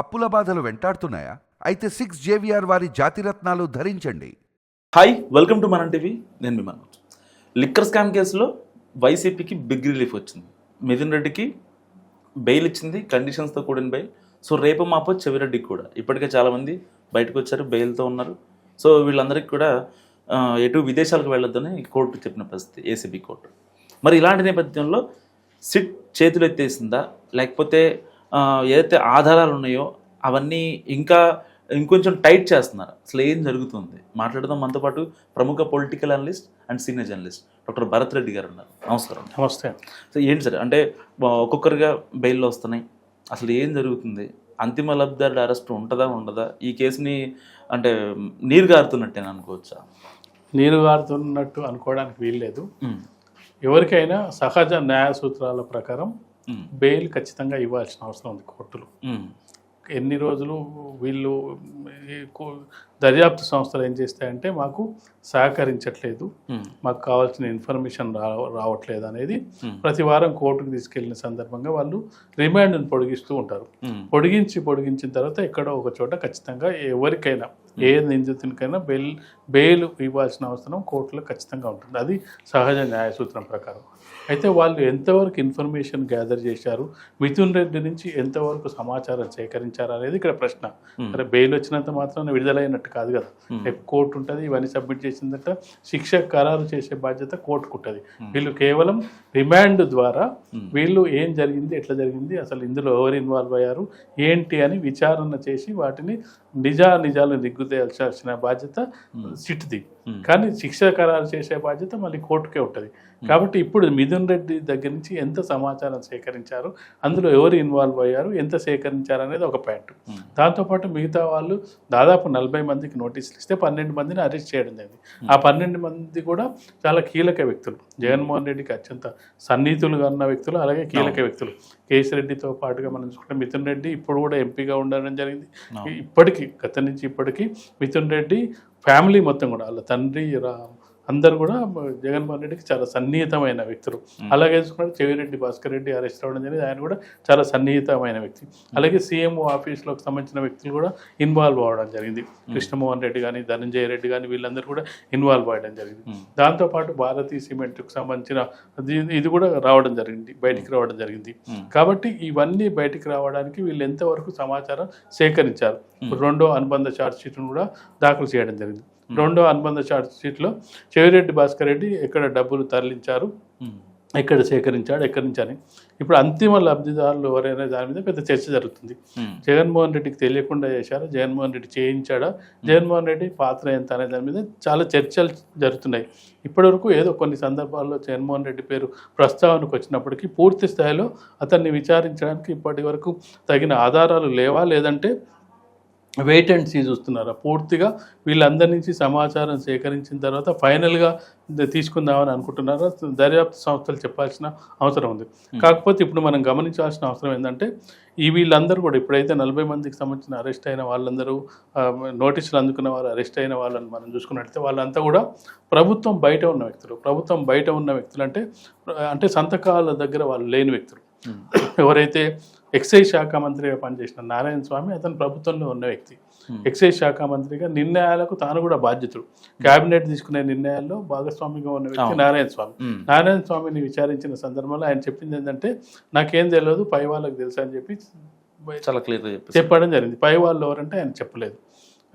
అప్పుల బాధలు వెంటాడుతున్నాయా? అయితే సిక్స్ జేవిఆర్ వారి జాతిరత్నాలు ధరించండి. Hi welcome to Manam TV నేను మీ మనోజ్. లిక్కర్ స్కామ్ కేసులో వైసీపీకి బిగ్ రిలీఫ్ వచ్చింది. మిథున్ రెడ్డికి బెయిల్ ఇచ్చింది కండిషన్స్తో కూడిన బెయిల్ సో రేపు మాపో చెవిరెడ్డికి కూడా. ఇప్పటికే చాలామంది బయటకు వచ్చారు బెయిల్తో ఉన్నారు. సో వీళ్ళందరికీ కూడా ఎటు విదేశాలకు వెళ్ళొద్దని కోర్టు చెప్పిన పరిస్థితి ఏసీబీ కోర్టు. మరి ఇలాంటి నేపథ్యంలో సిట్ చేతులు ఎత్తేసిందా లేకపోతే ఏదైతే ఆధారాలు ఉన్నాయో అవన్నీ ఇంకా ఇంకొంచెం టైట్ చేస్తున్నారు. అసలు ఏం జరుగుతుంది? మాట్లాడదాం. మనతో పాటు ప్రముఖ political analyst and senior journalist doctor Bharat Reddy garu ఉన్నారు. నమస్కారం. నమస్తే. సో ఏంటి సార్? అంటే ఒక్కొక్కరుగా బెయిల్లో వస్తున్నాయి. అసలు ఏం జరుగుతుంది? అంతిమ లబ్ధిదారుడు అరెస్ట్ ఉంటుందా ఉండదా? ఈ కేసుని అంటే నీరు గారుతున్నట్టేనా అనుకోవచ్చా? నీరు గారుతున్నట్టు అనుకోవడానికి వీల్లేదు. ఎవరికైనా సహజ న్యాయ సూత్రాల ప్రకారం బెయిల్ ఖచ్చితంగా ఇవ్వాల్సిన అవసరం ఉంది కోర్టులు. ఎన్ని రోజులు వీళ్ళు దర్యాప్తు సంస్థలు ఏం చేస్తాయంటే మాకు సహకరించట్లేదు. మాకు కావాల్సిన ఇన్ఫర్మేషన్ రావట్లేదు అనేది. ప్రతి వారం కోర్టుకు తీసుకెళ్ళిన సందర్భంగా వాళ్ళు రిమాండ్ను పొడిగిస్తూ ఉంటారు. పొడిగించి పొడిగించిన తర్వాత ఎక్కడో ఒక చోట ఖచ్చితంగా ఎవరికైనా ఏ నిందితునికైనా బెయిల్ బెయిల్ ఇవ్వాల్సిన అవసరం కోర్టులో ఖచ్చితంగా ఉంటుంది అది సహజ న్యాయ సూత్రం ప్రకారం అయితే వాళ్ళు ఎంతవరకు ఇన్ఫర్మేషన్ గ్యాదర్ చేశారు మిథున్ రెడ్డి నుంచి ఎంతవరకు సమాచారం సేకరించారు అనేది ఇక్కడ ప్రశ్న. సరే బెయిల్ వచ్చినంత మాత్రం విడుదలైనట్టు కాదు కదా. రేపు కోర్టు ఉంటుంది ఇవన్నీ సబ్మిట్ చేసిందట శిక్ష ఖరారు చేసే బాధ్యత కోర్టుకు ఉంటుంది. వీళ్ళు కేవలం రిమాండ్ ద్వారా. వీళ్ళు ఏం జరిగింది ఎట్లా జరిగింది అసలు ఇందులో ఎవరు ఇన్వాల్వ్ అయ్యారు ఏంటి అని విచారణ చేసి వాటిని నిజా నిజాలు నిగ్గుదేయాల్సిన బాధ్యత. సిట్ది. కానీ శిక్ష ఖరారు చేసే బాధ్యత మళ్ళీ కోర్టుకే ఉంటుంది. కాబట్టి ఇప్పుడు మిథున్ రెడ్డి దగ్గర నుంచి ఎంత సమాచారం సేకరించారు అందులో ఎవరు ఇన్వాల్వ్ అయ్యారు ఎంత సేకరించారు అనేది ఒక పాయింట్ Hmm. దాంతోపాటు మిగతా వాళ్ళు దాదాపు నలభై మందికి నోటీసులు ఇస్తే పన్నెండు మందిని అరెస్ట్ చేయడం జరిగింది. ఆ పన్నెండు మంది కూడా చాలా కీలక వ్యక్తులు. జగన్మోహన్ రెడ్డికి అత్యంత సన్నిహితులుగా ఉన్న వ్యక్తులు అలాగే కీలక వ్యక్తులు. కేసిరెడ్డితో పాటుగా మనం చూసుకుంటే మిథున్ రెడ్డి ఇప్పుడు కూడా ఎంపీగా ఉండడం జరిగింది. ఇప్పటికీ గత నుంచి ఇప్పటికీ మిథున్ రెడ్డి ఫ్యామిలీ మొత్తం కూడా వాళ్ళ తండ్రి రా- అందరూ కూడా జగన్మోహన్ రెడ్డికి చాలా సన్నిహితమైన వ్యక్తులు. అలాగే చూసుకుంటే చెవిరెడ్డి భాస్కర్ రెడ్డి అరెస్ట్ అవ్వడం జరిగింది ఆయన కూడా చాలా సన్నిహితమైన వ్యక్తి. అలాగే సీఎం ఆఫీస్లోకి సంబంధించిన వ్యక్తులు కూడా ఇన్వాల్వ్ అవ్వడం జరిగింది. కృష్ణమోహన్ రెడ్డి కానీ ధనంజయ రెడ్డి కానీ వీళ్ళందరూ కూడా ఇన్వాల్వ్ అవ్వడం జరిగింది. దాంతోపాటు భారతీ సిమెంట్కి సంబంధించిన ఇది కూడా రావడం జరిగింది బయటికి రావడం జరిగింది. కాబట్టి ఇవన్నీ బయటికి రావడానికి వీళ్ళు ఎంతవరకు సమాచారం సేకరించారు? రెండో అనుబంధ ఛార్జ్ షీట్ను కూడా దాఖలు చేయడం జరిగింది. రెండో అనుబంధ ఛార్జ్ షీట్లో చెవిరెడ్డి భాస్కర్ రెడ్డి ఎక్కడ డబ్బులు తరలించారు? ఎక్కడ సేకరించాడు? ఎక్కడి నుంచి అని. ఇప్పుడు అంతిమ లబ్ధిదారులు ఎవరైనా దాని మీద పెద్ద చర్చ జరుగుతుంది. జగన్మోహన్ రెడ్డికి తెలియకుండా చేశారా? జగన్మోహన్ రెడ్డి చేయించాడా? జగన్మోహన్ రెడ్డి పాత్ర ఎంత అనే దాని మీద చాలా చర్చలు జరుగుతున్నాయి. ఇప్పటివరకు ఏదో కొన్ని సందర్భాల్లో జగన్మోహన్ రెడ్డి పేరు ప్రస్తావనకు వచ్చినప్పటికీ పూర్తి స్థాయిలో అతన్ని విచారించడానికి ఇప్పటి వరకు తగిన ఆధారాలు లేవా? లేదంటే వెయిట్ అండ్ సీ చూస్తున్నారా పూర్తిగా వీళ్ళందరి నుంచి సమాచారం సేకరించిన తర్వాత ఫైనల్గా తీసుకుందామని అనుకుంటున్నారా? దర్యాప్తు సంస్థలు చెప్పాల్సిన అవసరం ఉంది. కాకపోతే ఇప్పుడు మనం గమనించాల్సిన అవసరం ఏంటంటే ఈ వీళ్ళందరూ కూడా ఇప్పుడైతే నలభై మందికి సంబంధించిన అరెస్ట్ అయిన వాళ్ళందరూ నోటీసులు అందుకున్న వాళ్ళు అరెస్ట్ అయిన వాళ్ళని మనం చూసుకున్నట్లయితే వాళ్ళంతా కూడా ప్రభుత్వం బయట ఉన్న వ్యక్తులు. ప్రభుత్వం బయట ఉన్న వ్యక్తులు అంటే అంటే సంతకాల దగ్గర వాళ్ళు లేని వ్యక్తులు. ఎవరైతే ఎక్సైజ్ శాఖ మంత్రిగా పనిచేసిన నారాయణ స్వామి అతను ప్రభుత్వంలో ఉన్న వ్యక్తి. Hmm. ఎక్సైజ్ శాఖ మంత్రిగా నిర్ణయాలకు తాను కూడా బాధ్యతుడు. కేబినెట్ తీసుకునే నిర్ణయాల్లో భాగస్వామిగా ఉన్న వ్యక్తి. నారాయణ స్వామి. నారాయణ స్వామిని విచారించిన సందర్భంలో ఆయన చెప్పింది ఏంటంటే నాకేం తెలియదు పై వాళ్ళకి తెలుసా అని చెప్పి చాలా క్లియర్గా చెప్పేసి చెప్పడం జరిగింది. పై వాళ్ళు ఎవరంటే ఆయన చెప్పలేదు.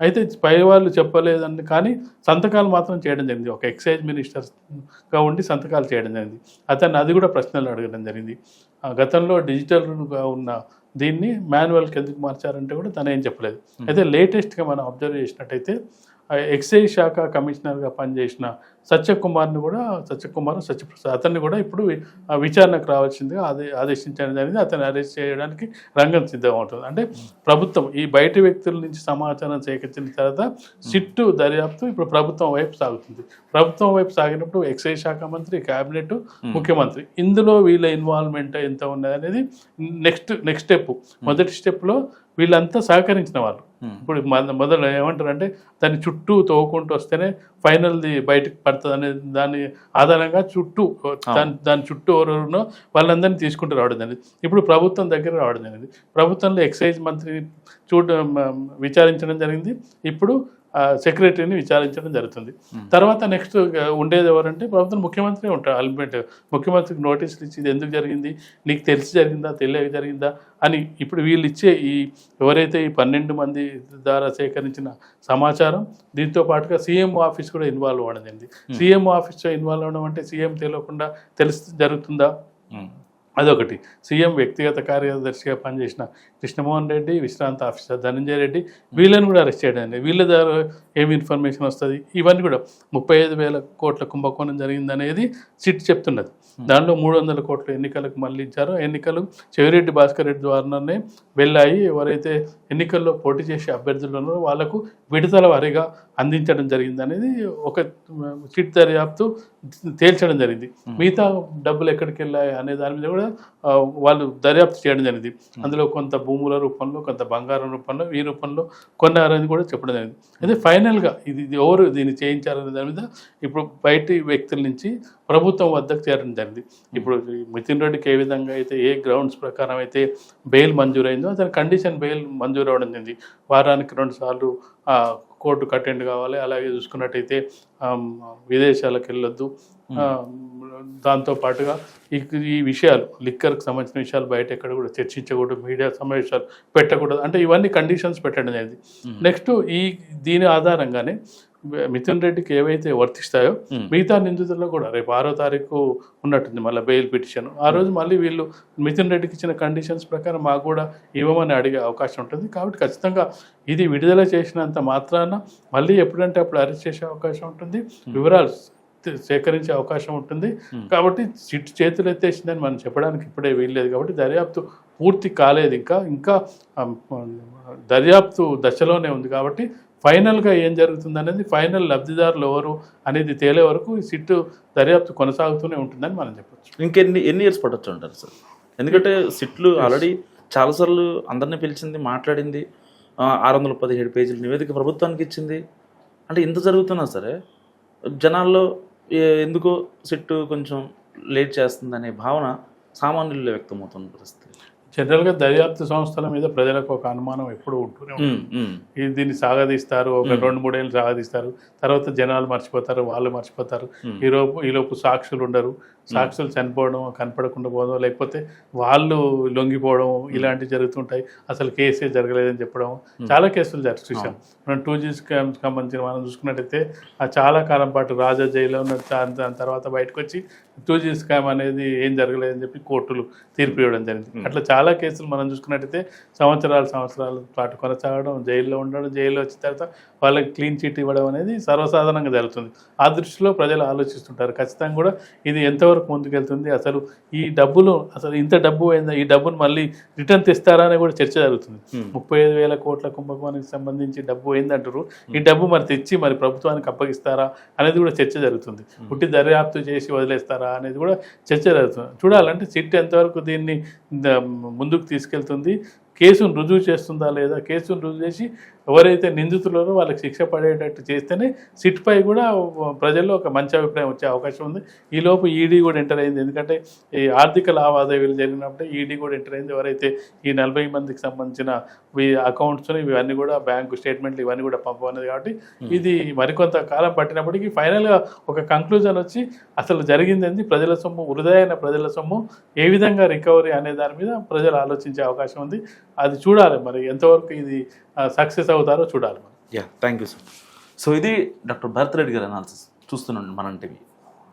అయితే పై వాళ్ళు చెప్పలేదని కానీ సంతకాలు మాత్రం చేయడం జరిగింది. ఒక ఎక్సైజ్ మినిస్టర్గా ఉండి సంతకాలు చేయడం జరిగింది. అతన్ని అది కూడా ప్రశ్నలు అడగడం జరిగింది. గతంలో డిజిటల్గా ఉన్న దీన్ని మాన్యువల్కి ఎందుకు మార్చారంటే కూడా తను ఏం చెప్పలేదు అయితే లేటెస్ట్గా మనం అబ్జర్వ్ చేసినట్టయితే ఎక్సైజ్ శాఖ కమిషనర్గా పనిచేసిన సత్యకుమార్ని కూడా సత్యకుమార్ సత్యప్రసాద్ అతన్ని కూడా ఇప్పుడు విచారణకు రావాల్సిందిగా ఆదే ఆదేశించడం జరిగింది. అతన్ని అరెస్ట్ చేయడానికి రంగం సిద్ధంగా ఉంటుంది. అంటే ప్రభుత్వం ఈ బయట వ్యక్తుల నుంచి సమాచారం సేకరించిన తర్వాత సిట్టు దర్యాప్తు ఇప్పుడు ప్రభుత్వం వైపు సాగుతుంది. ప్రభుత్వం వైపు సాగినప్పుడు ఎక్సైజ్ శాఖ మంత్రి కేబినెట్ ముఖ్యమంత్రి ఇందులో వీళ్ళ ఇన్వాల్వ్మెంట్ ఎంత ఉన్నది అనేది నెక్స్ట్ నెక్స్ట్ స్టెప్. మొదటి స్టెప్లో వీళ్ళంతా సహకరించిన వాళ్ళు. Hmm. ఇప్పుడు మొదలు ఏమంటారంటే దాని చుట్టూ తోకుంటూ వస్తేనే ఫైనల్ది బయటకు పడుతుంది అనే దాని ఆధారంగా చుట్టూ దాని దాని చుట్టూ ఎవరెవరునో వాళ్ళందరినీ తీసుకుంటూ రావడం జరిగింది. ఇప్పుడు ప్రభుత్వం దగ్గర రావడం జరిగింది. ప్రభుత్వంలో ఎక్సైజ్ మంత్రిని చూడ విచారించడం జరిగింది. ఇప్పుడు సెక్రటరీని విచారించడం జరుగుతుంది. తర్వాత నెక్స్ట్ ఉండేది ఎవరంటే ప్రభుత్వం ముఖ్యమంత్రి ఉంటారు అల్టిమేట్ ముఖ్యమంత్రికి నోటీసులు ఇచ్చి ఇది ఎందుకు జరిగింది? నీకు తెలిసి జరిగిందా? తెలియక జరిగిందా? అని ఇప్పుడు వీళ్ళు ఇచ్చే ఈ ఎవరైతే ఈ పన్నెండు మంది ద్వారా సేకరించిన సమాచారం దీంతో పాటుగా సీఎం ఆఫీస్ కూడా ఇన్వాల్వ్ అవ్వడం జరిగింది. సీఎం ఆఫీస్లో ఇన్వాల్వ్ అవ్వడం అంటే సీఎం తెలియకుండా తెలిసి జరుగుతుందా. అదొకటి. సీఎం వ్యక్తిగత కార్యదర్శిగా పనిచేసిన కృష్ణమోహన్ రెడ్డి విశ్రాంత ఆఫీసర్ ధనంజయ రెడ్డి వీళ్ళని కూడా అరెస్ట్ చేయడం జరిగింది. వీళ్ళ ద్వారా ఏమి ఇన్ఫర్మేషన్ వస్తుంది? ఇవన్నీ కూడా ముప్పై ఐదు వేల కోట్ల కుంభకోణం జరిగిందనేది సిట్ చెప్తున్నది. దానిలో మూడు వందల కోట్ల ఎన్నికలకు మళ్ళించారో ఎన్నికలు చెవిరెడ్డి భాస్కర్ రెడ్డి ద్వారానే వెళ్ళాయి. ఎవరైతే ఎన్నికల్లో పోటీ చేసే అభ్యర్థులు ఉన్నారో వాళ్ళకు విడతల వారీగా అందించడం జరిగింది అనేది ఒక సిట్ దర్యాప్తు తేల్చడం జరిగింది. మిగతా డబ్బులు ఎక్కడికి వెళ్ళాయి అనే దాని మీద కూడా కూడా వాళ్ళు దర్యాప్తు చేయడం జరిగింది. అందులో కొంత భూముల రూపంలో కొంత బంగారం రూపంలో ఈ రూపంలో కొన్నారని కూడా చెప్పడం జరిగింది. అయితే ఫైనల్గా ఇది ఎవరు దీన్ని చేయించారనే దాని మీద ఇప్పుడు బయటి వ్యక్తుల నుంచి ప్రభుత్వం వద్దకు చేరడం జరిగింది. ఇప్పుడు మితిన్ రెడ్డికి ఏ విధంగా అయితే ఏ గ్రౌండ్స్ ప్రకారం అయితే బెయిల్ మంజూరైందో అతని కండిషన్ బెయిల్ మంజూరు అవడం జరిగింది. వారానికి రెండు సార్లు కోర్టుకు అటెండ్ కావాలి. అలాగే చూసుకున్నట్టయితే విదేశాలకు వెళ్ళొద్దు. దాంతో పాటుగా ఈ విషయాలు లిక్కర్కి సంబంధించిన విషయాలు బయట ఎక్కడ కూడా చర్చించకూడదు మీడియా సమావేశాలు పెట్టకూడదు అంటే ఇవన్నీ కండిషన్స్ పెట్టడం జరిగింది నెక్స్ట్ ఈ దీని ఆధారంగానే మిథున్ రెడ్డికి ఏవైతే వర్తిస్తాయో. మిగతా నిందితుల్లో కూడా రేపు ఆరో తారీఖు ఉన్నట్టుంది మళ్ళీ బెయిల్ పిటిషన్. ఆ రోజు మళ్ళీ వీళ్ళు మిథున్ రెడ్డికి ఇచ్చిన కండిషన్స్ ప్రకారం మాకు కూడా ఇవ్వమని అడిగే అవకాశం ఉంటుంది. కాబట్టి ఖచ్చితంగా ఇది విడుదల చేసినంత మాత్రాన మళ్ళీ ఎప్పుడంటే అప్పుడు అరెస్ట్ చేసే అవకాశం ఉంటుంది. వివరాలు సేకరించే అవకాశం ఉంటుంది. కాబట్టి సిట్ చేతులు ఎత్తేసిందని మనం చెప్పడానికి ఇప్పుడే వీల్లేదు కాబట్టి దర్యాప్తు పూర్తి కాలేదు ఇంకా. ఇంకా దర్యాప్తు దశలోనే ఉంది కాబట్టి ఫైనల్గా ఏం జరుగుతుంది అనేది ఫైనల్ లబ్ధిదారులు ఎవరు అనేది తేలే వరకు ఈ సిట్టు దర్యాప్తు కొనసాగుతూనే ఉంటుందని మనం చెప్పొచ్చు. ఇంకెన్ని ఎన్ని ఇయర్స్ పట్టొచ్చు అంటారు సార్? ఎందుకంటే సిట్లు ఆల్రెడీ చాలాసార్లు అందరినీ పిలిచింది మాట్లాడింది ఆరు వందల పదిహేడు పేజీల నివేదిక ప్రభుత్వానికి ఇచ్చింది. అంటే ఇంత జరుగుతున్నా సరే జనాల్లో ఎందుకో సిట్టు కొంచెం లేట్ చేస్తుందనే భావన సామాన్యుల్లో వ్యక్తమవుతున్న పరిస్థితి. జనరల్గా దర్యాప్తు సంస్థల మీద ప్రజలకు ఒక అనుమానం ఎప్పుడూ ఉంటూనే ఉంటుంది. దీన్ని సాగదీస్తారు ఒక రెండు మూడేళ్ళు సాగదీస్తారు తర్వాత జనాలు మర్చిపోతారు వాళ్ళు మర్చిపోతారు. Hmm. ఈ లోపు ఈ లోపు సాక్షులు ఉండరు. సాక్షులు చనిపోవడం కనపడకుండా పోవడం లేకపోతే వాళ్ళు లొంగిపోవడం ఇలాంటివి జరుగుతుంటాయి. అసలు కేసే జరగలేదని చెప్పడం. చాలా కేసులు చూసాం మనం టూ జీ స్కామ్స్ సంబంధించిన మనం చూసుకున్నట్టయితే ఆ చాలా కాలం పాటు రాజా జైల్లో ఉన్న దాని తర్వాత బయటకు వచ్చి టూ జీ స్కామ్ అనేది ఏం జరగలేదని చెప్పి కోర్టులు తీర్పు ఇవ్వడం జరిగింది. అట్లా చాలా కేసులు మనం చూసుకున్నట్టయితే సంవత్సరాలు సంవత్సరాల పాటు కొనసాగడం జైల్లో ఉండడం జైల్లో వచ్చిన తర్వాత వాళ్ళకి క్లీన్ చీట్ ఇవ్వడం అనేది సర్వసాధారణంగా జరుగుతుంది. ఆ దృష్టిలో ప్రజలు ఆలోచిస్తుంటారు. ఖచ్చితంగా కూడా ఇది ఎంతవరకు ముందుకెళ్తుంది. అసలు ఈ డబ్బులు అసలు ఇంత డబ్బు అయిందా ఈ డబ్బును మళ్ళీ రిటర్న్ తెస్తారా అని కూడా చర్చ జరుగుతుంది. ముప్పై ఐదు వేల కోట్ల కుంభకోణానికి సంబంధించి డబ్బు ఏందంటారు ఈ డబ్బు మరి తెచ్చి మరి ప్రభుత్వానికి అప్పగిస్తారా అనేది కూడా చర్చ జరుగుతుంది. పుట్టి దర్యాప్తు చేసి వదిలేస్తారా అనేది కూడా చర్చ జరుగుతుంది. చూడాలంటే సిట్ ఎంతవరకు దీన్ని ముందుకు తీసుకెళ్తుంది? కేసును రుజువు చేస్తుందా లేదా? కేసును రుజువు చేసి ఎవరైతే నిందితులారో వాళ్ళకి శిక్ష పడేటట్టు చేస్తేనే సిట్ పై కూడా ప్రజల్లో ఒక మంచి అభిప్రాయం వచ్చే అవకాశం ఉంది. ఈ లోపు ఈడీ కూడా ఎంటర్ అయింది. ఎందుకంటే ఈ ఆర్థిక లావాదేవీలు జరిగినప్పుడు ఈడీ కూడా ఎంటర్ అయింది. ఎవరైతే ఈ నలభై మందికి సంబంధించిన ఈ అకౌంట్స్ ఇవన్నీ కూడా బ్యాంకు స్టేట్మెంట్లు ఇవన్నీ కూడా పంపన్నది కాబట్టి ఇది మరికొంత కాలం పట్టినప్పటికీ ఫైనల్గా ఒక కంక్లూజన్ వచ్చి అసలు జరిగింది ఏంది? ప్రజల సొమ్ము వృధాయైన ప్రజల సొమ్ము ఏ విధంగా రికవరీ అనే దాని మీద ప్రజలు ఆలోచించే అవకాశం ఉంది. అది చూడాలి మరి ఎంతవరకు ఇది సక్సెస్ అవుతారో చూడాలి yeah thank you sir so ఇది డాక్టర్ భరత్ రెడ్డి గారి అనాలిసిస్ చూస్తున్నాం మనం టీవీ.